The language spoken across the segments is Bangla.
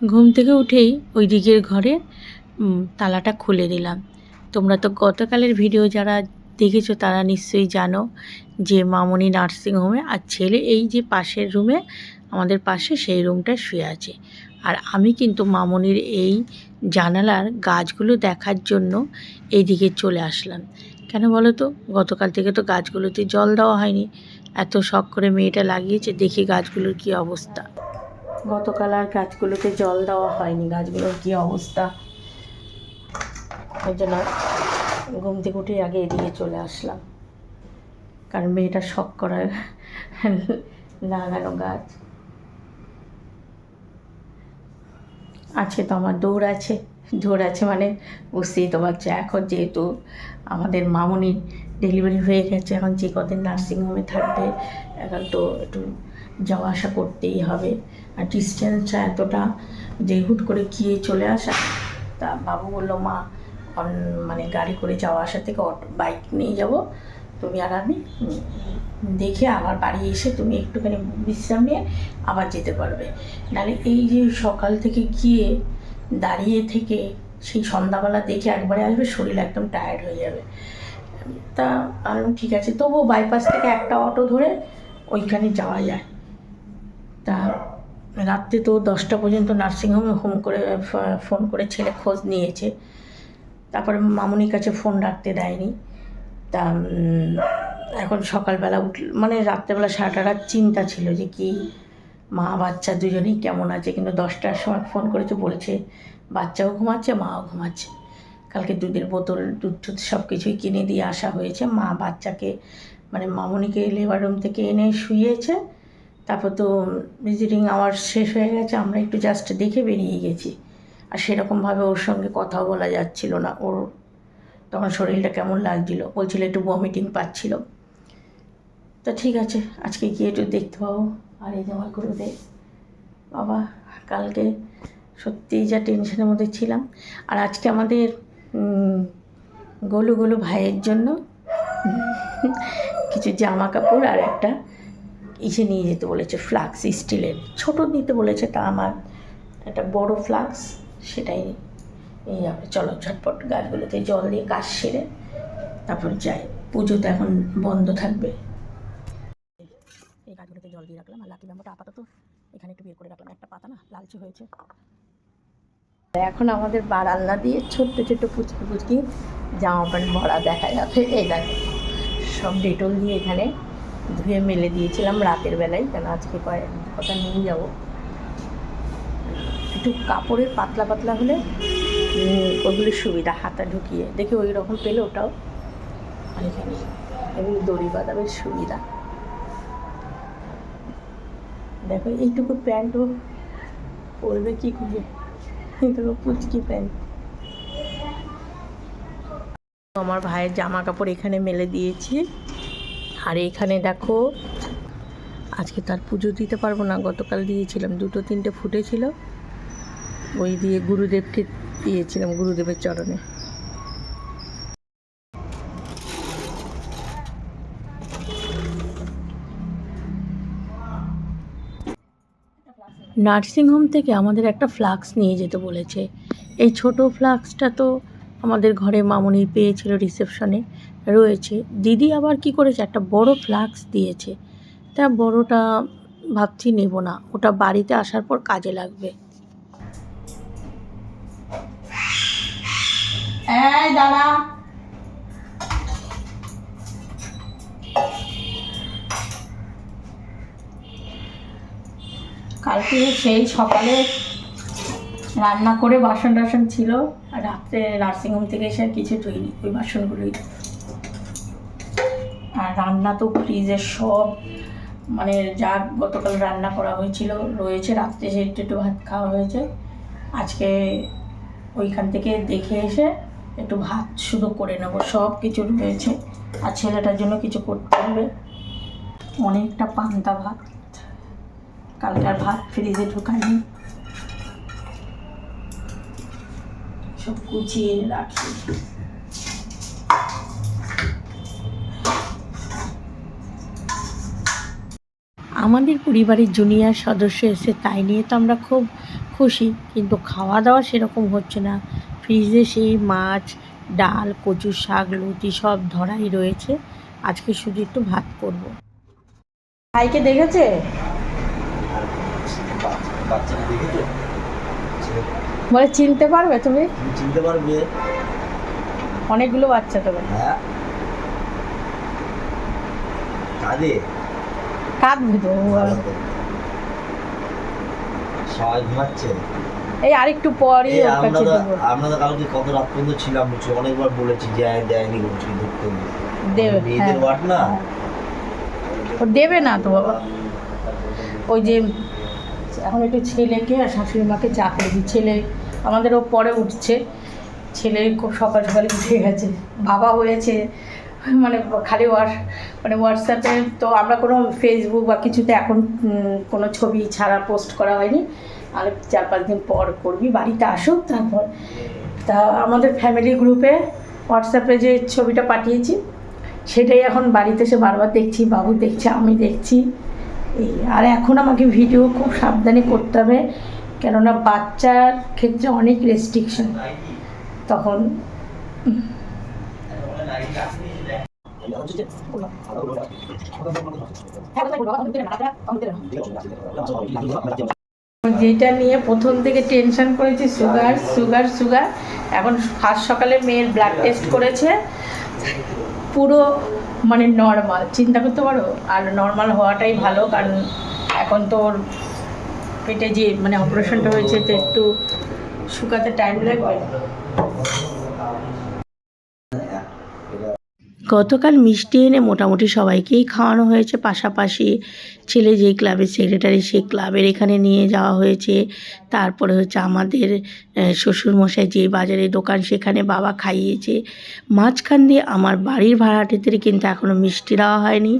ঘুম থেকে উঠেই ওই দিকের ঘরে তালাটা খুলে দিলাম। তোমরা তো গতকালের ভিডিও যারা দেখেছ তারা নিশ্চয়ই জানো যে মামনি নার্সিংহোমে আর ছেলে এই যে পাশের রুমে, আমাদের পাশে সেই রুমটা শুয়ে আছে। আর আমি কিন্তু মামনির এই জানালার গাছগুলো দেখার জন্য এইদিকে চলে আসলাম। কেন বলো তো? গতকাল থেকে তো গাছগুলোতে জল দেওয়া হয়নি। এত শখ করে মেয়েটা লাগিয়েছে, দেখি গাছগুলোর কি অবস্থা। গতকাল আর গাছগুলোতে জল দেওয়া হয়নি, গাছগুলোর কি অবস্থা? ওই জন্য ঘুম থেকে উঠে আগে এদিকে চলে আসলাম। কারণ মেয়েটা শখ করার লাগানো গাছ। আছে তো আমার দৌড় আছে দৌড় আছে মানে বুঝতেই তো পারছ, এখন যেহেতু আমাদের মামনির ডেলিভারি হয়ে গেছে, এখন যে কদিন নার্সিংহোমে থাকবে, এখন তো একটু যাওয়া আসা করতেই হবে। আর ডিস্টেন্সটা এতটা যে হুট করে গিয়ে চলে আসা। তা বাবু বলল, মা মানে গাড়ি করে যাওয়া আসা থেকে অটো, বাইক নিয়ে যাব। তুমি আর আমি দেখে আবার বাড়ি এসে তুমি একটুখানি বিশ্রাম নিয়ে আবার যেতে পারবে। নাহলে এই যে সকাল থেকে গিয়ে দাঁড়িয়ে থেকে সেই সন্ধ্যাবেলা দেখে একবারে আসবে, শরীর একদম টায়ার্ড হয়ে যাবে। তা আমি ঠিক আছে, তবুও বাইপাস থেকে একটা অটো ধরে ওইখানে যাওয়া যায়। তা রাত্রে তো দশটা পর্যন্ত নার্সিংহোমে হোম করে ফোন করে ছেলে খোঁজ নিয়েছে। তারপরে মামুনির কাছে ফোন রাখতে দেয়নি। তা এখন সকালবেলা উঠল মানে রাত্রেবেলা সারাটা রাত চিন্তা ছিল যে কি মা, বাচ্চা দুজনেই কেমন আছে। কিন্তু দশটার সময় ফোন করেছে, বলেছে বাচ্চাও ঘুমাচ্ছে, মাও ঘুমাচ্ছে। কালকে দুধের বোতল, দুধ টুধ সব কিছুই কিনে দিয়ে আসা হয়েছে। মা বাচ্চাকে মানে মামুনিকে লেবার রুম থেকে এনে শুয়েছে। তারপর তো ভিজিটিং আওয়ার শেষ হয়ে গেছে, আমরা একটু জাস্ট দেখে বেরিয়ে গেছি। আর সেরকমভাবে ওর সঙ্গে কথাও বলা যাচ্ছিল না। ওর তখন শরীরটা কেমন লাগছিল? বলছিল একটু ভমিটিং পাচ্ছিল। তা ঠিক আছে, আজকে গিয়ে একটু দেখতে পাবো। আর এই জামা করে দে বাবা, কালকে সত্যিই যা টেনশনের মধ্যে ছিলাম। আর আজকে আমাদের গোলু গোলু ভাইয়ের জন্য, কিছু জামা কাপড় আর একটা ইসে নিয়ে যেতে বলেছে ফ্লাক্স, স্টিলের। ছোট নিতে বলেছে তা আমার একটা বড় ফ্লাক্স, সেটাই নিয়ে যাবে চলো ঝটপট গাছগুলোতে জল দিয়ে কাজ সেরে তারপর যাই। পুজো তো এখন বন্ধ থাকবে। এই গাছগুলোতে জল দিয়ে রাখলাম, আর লাকি ব্যাম্বুটা আপাতত এখানে একটু বের করে রাখলাম। একটা পাতা না, লালচে হয়েছে। এখন আমাদের বারান্না দিয়ে ছোট্ট ছোট্ট পুচকি পুচকি জামা প্যান্ট ভরা দেখা যাবে। এই দেখো, সব ডেটল দিয়ে এখানে ধুয়ে মেলে দিয়েছিলাম রাতের বেলায় কেন আজকে কয়েক কথা নিয়ে যাব। একটু কাপড়ের পাতলা পাতলা হলে উম, ওগুলো সুবিধা হাতা ঢুকিয়ে। দেখি ওই রকম পেলে ওটাও এগুলো দড়ি বাঁধাবের সুবিধা। দেখো এইটুকু প্যান্টও পরবে কি করে? এইটুকু পুচকি প্যান্ট। আমার ভাইয়ের জামা কাপড় এখানে মেলে দিয়েছি। আর এখানে দেখো, আজকে তার পুজো দিতে পারব না, গতকাল দিয়েছিলাম, দুটো তিনটে ফুটেছিল। ওই দিয়ে গুরুদেবকে দিয়েছিলাম, গুরুদেবের চরণে। নার্সিংহোম থেকে আমাদের একটা ফ্লাক্স নিয়ে যেতে বলেছে। এই ছোট ফ্লাক্সটা তো আমাদের ঘরে মামনি পেয়েছিল রিসেপশনে রয়েছে। দিদি আবার কি করেছে? একটা বড় ফ্লাক্স দিয়েছে। তা বড়টা ভাবছি নেব না। ওটা বাড়িতে আসার পর কাজে লাগবে। কালকে সেই সকালে রান্না করে বাসন টাসন ছিল, আর রাত্রে নার্সিংহোম থেকে এসে কিছু ধুইনি, ওই বাসনগুলোই। আর রান্না তো ফ্রিজের সব মানে যা গতকাল রান্না করা হয়েছিল, রয়েছে। রাত্রে সে একটু একটু ভাত খাওয়া হয়েছে। আজকে ওইখান থেকে দেখে এসে একটু ভাত শুধু করে নেব, সব কিছু রয়েছে। আর ছেলেটার জন্য কিছু করতে হবে। অনেকটা পান্তা ভাত। কালকার ভাত ফ্রিজে ঢোকানি সব গুছিয়ে রাখি। আমাদের পরিবারের জুনিয়র সদস্য এসে তাই নিয়ে তো আমরা খুব খুশি কিন্তু খাওয়া দাওয়া সেরকম হচ্ছে না। ফ্রিজে সেই মাছ ডাল কচু শাক লুচি সব ধরাই রয়েছে। আজকে শুধু একটু ভাত করব। ভাইকে দেখেছে? বলে চিনতে পারবে তুমি? চিনতে পারবে। অনেকগুলো বাচ্চা হ্যাঁ। কাঁদে কাঁদবে তো সবাই ঘুমাচ্ছে? এই আরেকটু পরই ওর আমরা কাছে দেবো। আমরা তো কালকে কত রাত পর্যন্ত ছিলাম বুঝছি অনেকবার বলেছি যে দেয়নি বলছি ধরতে দেবে মেয়েদের হ্যাঁ। ওয়ার্ড না? ও দেবে না তো বাবা। ওই যে এখন একটু ছেলেকে আর শাশুড়ি মাকে চা করে দিই। ছেলে আমাদের ও পরে উঠছে। ছেলে খুব সকাল সকালে উঠে গেছে। বাবা হয়েছে মানে খালি হোয়াটস মানে হোয়াটসঅ্যাপে তো আমরা কোনো ফেসবুক বা কিছুতে এখন কোনো ছবি ছাড়া পোস্ট করা হয়নি। আর চার পাঁচ দিন পর করবি, বাড়িতে আসুক তারপর। তা আমাদের ফ্যামিলি গ্রুপে হোয়াটসঅ্যাপে যে ছবিটা পাঠিয়েছি, সেটাই এখন বাড়িতে এসে বারবার দেখছি, বাবু দেখছে, আমি দেখছি। আর এখন আমাকে ভিডিও খুব সাবধানে করতে হবে, কেননা বাচ্চার ক্ষেত্রে অনেক রেস্ট্রিকশন তখন যেটা নিয়ে প্রথম থেকে টেনশন করেছি সুগার সুগার সুগার এখন ফার্স্ট সকালে মেয়ের ব্লাড টেস্ট করেছে। পুরো মানে নর্মাল চিন্তা করতে পারো? আর নর্মাল হওয়াটাই ভালো, কারণ এখন তো ওর পেটে যে মানে অপারেশনটা হয়েছে, তো একটু শুকাতে টাইম লাগবে। গতকাল মিষ্টি এনে মোটামুটি সবাইকেই খাওয়ানো হয়েছে। পাশাপাশি ছেলে যেই ক্লাবের সেক্রেটারি সেই ক্লাবের এখানে নিয়ে যাওয়া হয়েছে। তারপরে হচ্ছে আমাদের শ্বশুরমশাই যে বাজারে দোকান সেখানে বাবা খাইয়েছে। মাঝখান দিয়ে আমার বাড়ির ভাড়াটেদের কিন্তু এখনও মিষ্টি দেওয়া হয়নি।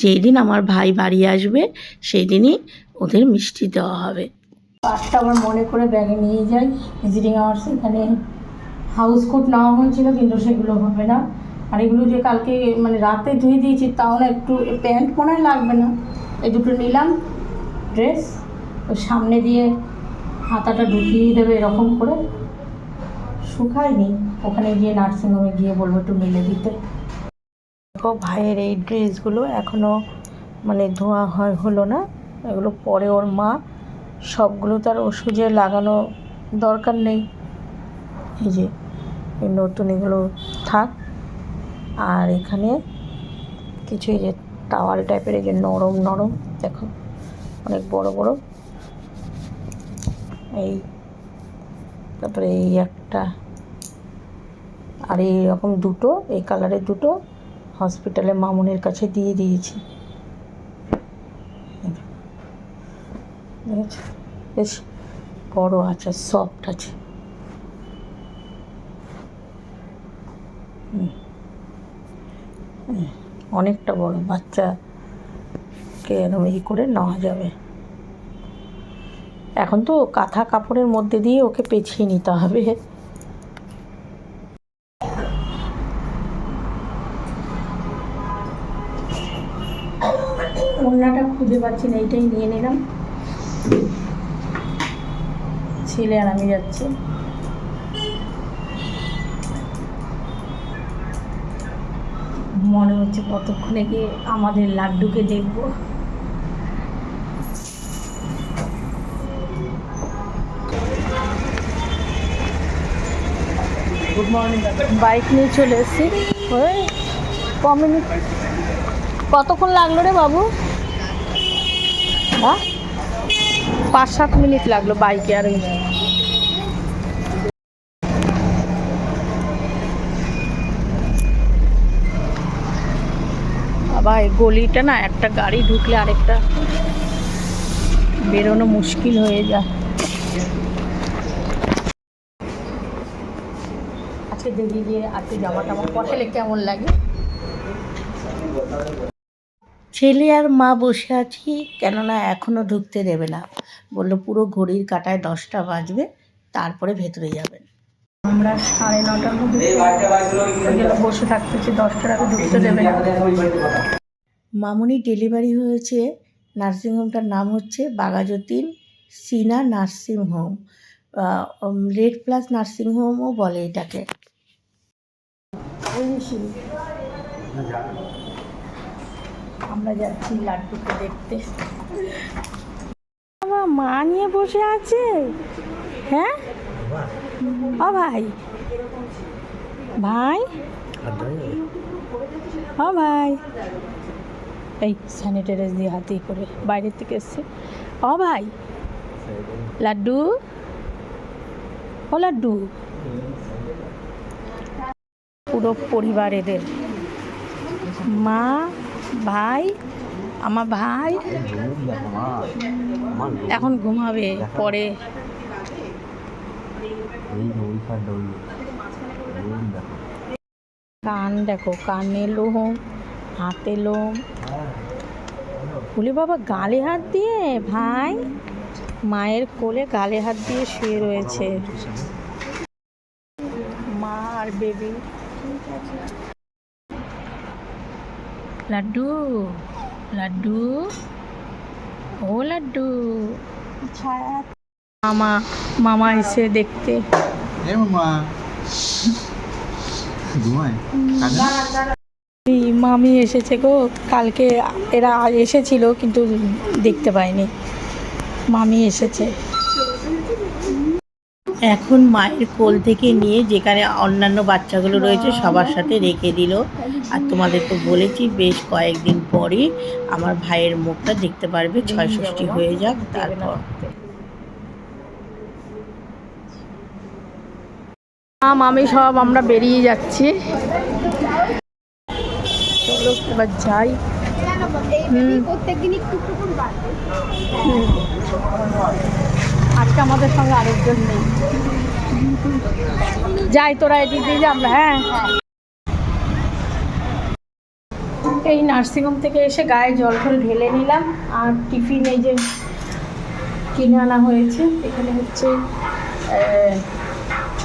যেই দিন আমার ভাই বাড়ি আসবে সেই দিনই ওদের মিষ্টি দেওয়া হবে। পাঁচটা আমার মনে করে ব্যাগে নিয়ে যাই। ভিজিটিং আওয়ার্স এখানে হাউস কোট নেওয়া হয়েছিল কিন্তু সেগুলো হবে না। আর এগুলো যে কালকে মানে রাতে ধুয়ে দিয়েছি, তাও না একটু প্যান্ট মনে লাগবে না। এই দুটো নিলাম ড্রেস ওই সামনে দিয়ে হাতাটা ঢুকিয়ে দেবে এরকম করে। শুকায়নি, ওখানে গিয়ে নার্সিংহোমে গিয়ে বলব একটু মেলে দিতে। দেখো ভাইয়ের এই ড্রেসগুলো এখনও মানে ধোয়া হয়, হলো না। এগুলো পরে ওর মা, সবগুলো তার ওষুধে লাগানো দরকার নেই। এই যে নতুন এগুলো থাক। আর এখানে কিছু এই যে টাওয়াল টাইপের, এই যে নরম নরম, দেখো, অনেক বড় বড়। এই, তারপরে এই একটা, আর এই রকম দুটো, এই কালারের দুটো হসপিটালে মামুনের কাছে দিয়ে দিয়েছি। বেশ বড় আছে, সফট আছে হুম। হুম, অনেকটা বড় বাচ্চাকে এরকম ই করে নেওয়া যাবে। এখন তো কাঁথা কাপড়ের মধ্যে দিয়ে ওকে পেঁচিয়ে নিতে হবে। ওড়নাটা খুঁজে পাচ্ছি না, এইটাই নিয়ে নিলাম। ছেলে আর আমি যাচ্ছি। মনে হচ্ছে কতক্ষণে গিয়ে আমাদের লাড্ডুকে দেখব। গুড মর্নিং বাইক নিয়ে চলে এসেছি। ওই ক মিনিট কতক্ষণ লাগল রে বাবু? হ্যাঁ? পাঁচ সাত মিনিট লাগল বাইকে আর আবার এই গলিটা না একটা গাড়ি ঢুকলে আরেকটা বেরোনো মুশকিল হয়ে যায়। আজকে দেখি যে আজকে জামা টামা পরালে কেমন লাগে। ছেলে আর মা বসে আছি, কেননা এখনও ঢুকতে দেবে না। বলল পুরো ঘড়ির কাটায় দশটা বাজবে, তারপরে ভেতরে যাবেন। আমরা সাড়ে নটার মধ্যে বসে থাকতেছি দশটার আগে ঢুকতে দেবে। মামুনি ডেলিভারি হয়েছে নার্সিংহোমটার নাম হচ্ছে Baghajatin Sina nursing home red plus nursing হোমও বলে এটাকে। আমরা যাচ্ছি লাড্ডুকে দেখতে। আমার মা নিয়ে বসে আছে? হ্যাঁ? ও ভাই। ভাই? ও ভাই। এই স্যানিটাইজার দিয়ে হাতে করে বাইরের থেকে এসছে। ও ভাই। লাড্ডু? ও লাড্ডু। পুরো পরিবার এদের। মা ভাই আমার ভাই। এখন ঘুমাবে পরে কান দেখো, কানে লোম, হাতে লোম। বলি, বাবা, গালে হাত দিয়ে? ভাই, মায়ের কোলে গালে হাত দিয়ে শুয়ে রয়েছে। মা আর বেবি। লাড্ডু লাড্ডু। ও লাড্ডু। মামা মামা এসে দেখতে। মামা। মামি এসেছে গো। কালকে এরা এসেছিল কিন্তু দেখতে পাইনি। মামি এসেছে। এখন মায়ের কোল থেকে নিয়ে যেখানে অন্যান্য বাচ্চাগুলো রয়েছে সবার সাথে রেখে দিল। আর তোমাদের তো বলেছি বেশ কয়েকদিন পরই আমার ভাইয়ের মুখটা দেখতে পারবে ছয় ষষ্ঠী হয়ে যাক তারপর। মামি সব আমরা বেরিয়ে যাচ্ছি। চলো এবার যাই। আজকে আমাদের সঙ্গে আরেকজন নেই। যাই তোরা এদিক দিয়ে যা আমরা হ্যাঁ। এই নার্সিংহোম থেকে এসে গায়ে জল ফল ঢেলে নিলাম। আর টিফিন এই যে কিনে আনা হয়েছে। এখানে হচ্ছে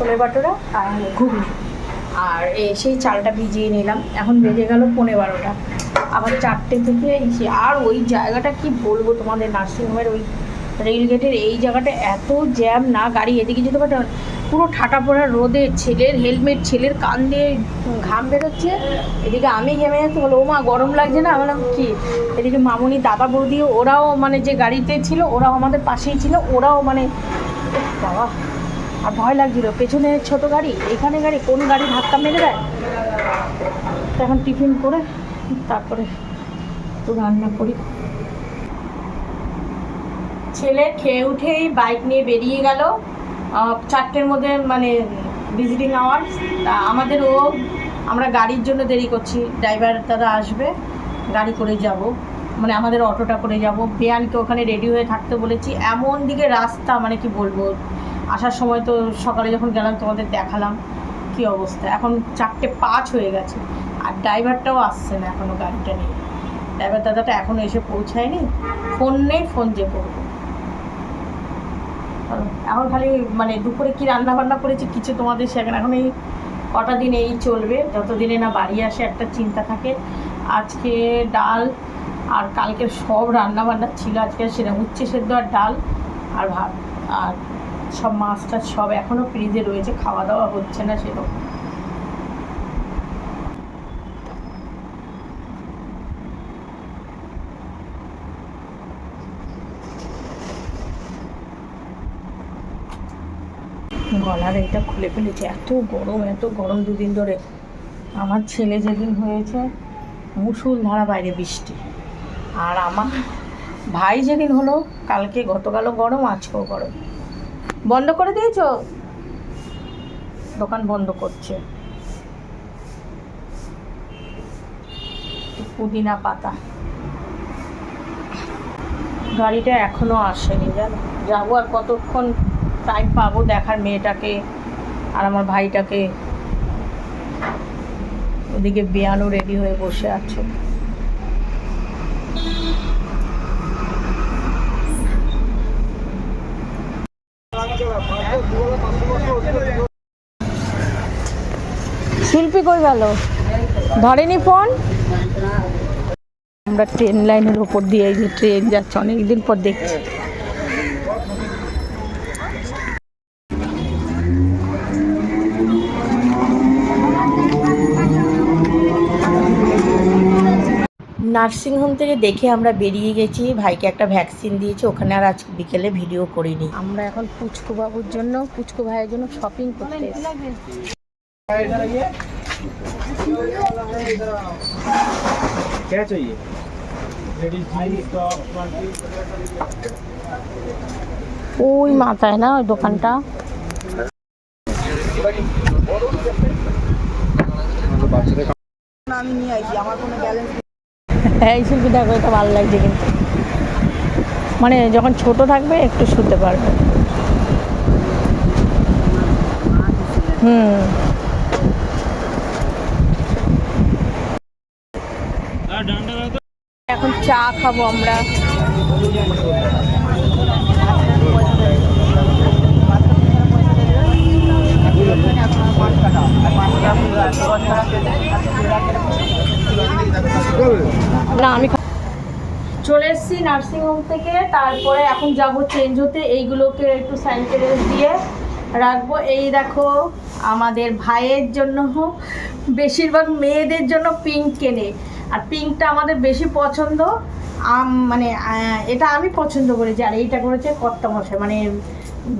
ছোলে বাটোরা আর ঘুগনি। আর সেই চালটা ভিজিয়ে নিলাম। এখন বেজে গেল পনেরো বারোটা। আবার চারটে থেকে আর ওই জায়গাটা কি বলব তোমাদের? নার্সিংহোমের ওই রেল গেটের এই জায়গাটা এত জ্যাম না? গাড়ি এদিকে যেতে পারে পুরো ঠাটা পড়া রোদে ছেলের হেলমেট, ছেলের কান দিয়ে ঘাম বেরোচ্ছে। এদিকে আমি ঘেমে যাচ্ছি। বলো ও মা গরম লাগছে না? বললাম, কি? এদিকে মামুনি, দাদা বৌদি, ওরাও মানে যে গাড়িতে ছিল, ওরাও আমাদের পাশেই ছিল, ওরাও মানে বাবা। আর ভয় লাগছিল। পেছনে ছোট গাড়ি, এখানে গাড়ি, কোন গাড়ি ধাক্কা মেরে দেয়? এখন টিফিন করে তারপরে একটু রান্না করি। ছেলে খেয়ে উঠেই বাইক নিয়ে বেরিয়ে গেল। চারটের মধ্যে মানে ভিজিটিং আওয়ার তা আমাদের ও, আমরা গাড়ির জন্য দেরি করছি। ড্রাইভার দাদা আসবে, গাড়ি করে যাব। মানে আমাদের অটোটা করে যাব। বেয়ানকে ওখানে রেডি হয়ে থাকতে বলেছি। এমন দিকে রাস্তা মানে কি বলব? আসার সময় তো সকালে যখন গেলাম তোমাদের দেখালাম, কি অবস্থা? এখন চারটে পাঁচ হয়ে গেছে, আর ড্রাইভারটাও আসছে না এখনও গাড়িটা নিয়ে। ড্রাইভার দাদাটা এখনও এসে পৌঁছায়নি, ফোন নেই, ফোন যে করব। এখন খালি মানে দুপুরে কি রান্না বান্না করেছি কিছু তোমাদের সেখানে এখন এই কটা দিন এই চলবে, যতদিনে না বাড়ি আসে একটা চিন্তা থাকে। আজকে ডাল আর কালকে সব রান্না বান্না ছিল, আজকে সেরকম উচ্ছে সেদ্ধ আর ডাল আর ভাত। আর সব মাছ টাছ সব এখনও ফ্রিজে রয়েছে, খাওয়া দাওয়া হচ্ছে না সেরকম। গলার এটা খুলে ফেলেছে, এত গরম এত গরম দুদিন ধরে। আমার ছেলে যেদিন হয়েছে, মুসুল ধারা বাইরে বৃষ্টি। আর আমার ভাই যেদিন হলো, কালকে গতকালও গরম, আজকেও গরম। বন্ধ করে দিয়েছ? দোকান বন্ধ করছে। পুদিনা পাতা। গাড়িটা এখনও আসেনি, জানো? যাব আর কতক্ষণ টাইম পাবো দেখার মেয়েটাকে আর আমার ভাইটাকে। ওদিকে বেয়ানো রেডি হয়ে বসে আছে। শিল্পী কই গেল? ধরেনি ফোন? আমরা ট্রেন লাইনের উপর দিয়ে এই যে ট্রেন যাচ্ছে, অনেকদিন পর দেখছি। নার্সিংহোম থেকে দেখে আমরা বেরিয়ে গেছি ভাইকে একটা ভ্যাকসিন দিয়েছে ওখানে আর আজ বিকেলে ভিডিও করিনি আমরা এখন পুচকু বাবুর জন্য পুচকু ভাইয়ের জন্য শপিং করতে এসেছি। क्या चाहिए ওই মাথায় না ওই দোকানটা হ্যাঁ এই শিল্পী দেখো এটা ভালো লাগছে কিন্তু। মানে যখন ছোট থাকবে একটু শুতে পারবে। হুম। এখন চা খাব আমরা না আমি খা- চলে এসেছি নার্সিংহোম থেকে তারপরে এখন যাব চেঞ্জ হতে। এইগুলোকে একটু স্যানিটাইজার দিয়ে রাখব। এই দেখো, আমাদের ভাইয়ের জন্য হোক বেশিরভাগ মেয়েদের জন্য পিঙ্ক কেনে। আর পিঙ্কটা আমাদের বেশি পছন্দ। মানে এটা আমি পছন্দ করেছি, আর এইটা করেছে কর্তামশাই। মানে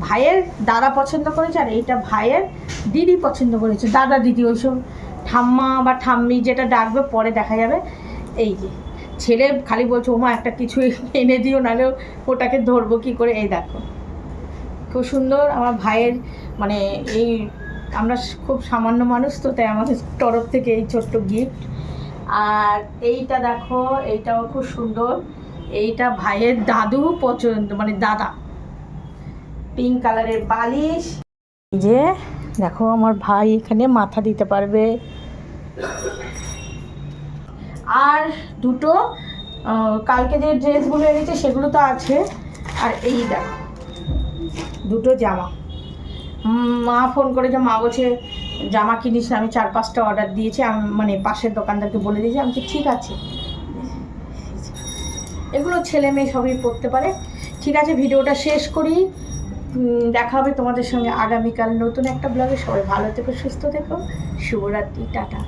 ভাইয়ের দাদা পছন্দ করেছে, আর এইটা ভাইয়ের দিদি পছন্দ করেছে। দাদা, দিদি ওইসব ঠাম্মা বা ঠাম্মি যেটা ডাকবে, পরে দেখা যাবে। এই যে। ছেলে খালি বলছে, ওমা, একটা কিছু এনে দিও, নাহলে ওটাকে ধরবো কি করে? এই দেখো। খুব সুন্দর, আমার ভাইয়ের মানে এই, আমরা খুব সামান্য মানুষ তো, তাই আমাদের তরফ থেকে এই ছোট্ট গিফট আর এইটা দেখো, এইটাও খুব সুন্দর। এইটা ভাইয়ের দাদু পছন্দ মানে দাদা। পিঙ্ক কালারের বালিশ। যে, দেখো, আমার ভাই এখানে মাথা দিতে পারবে। আর দুটো কালকে যে ড্রেসগুলো এনেছে সেগুলো তো আছে। আর এই দেখো, দুটো জামা। মা ফোন করেছে মা বলছে, জামা কিনিস আমি চার পাঁচটা অর্ডার দিয়েছি, আমি মানে পাশের দোকানদারকে বলে দিয়েছি, আমি ঠিক আছে। এগুলো ছেলে মেয়ে সবই পড়তে পারে। ঠিক আছে, ভিডিওটা শেষ করি। দেখা হবে তোমাদের সঙ্গে আগামীকাল নতুন একটা ব্লগে সবাই ভালো থেকো, সুস্থ থেকো। শুভরাত্রি, টাটা।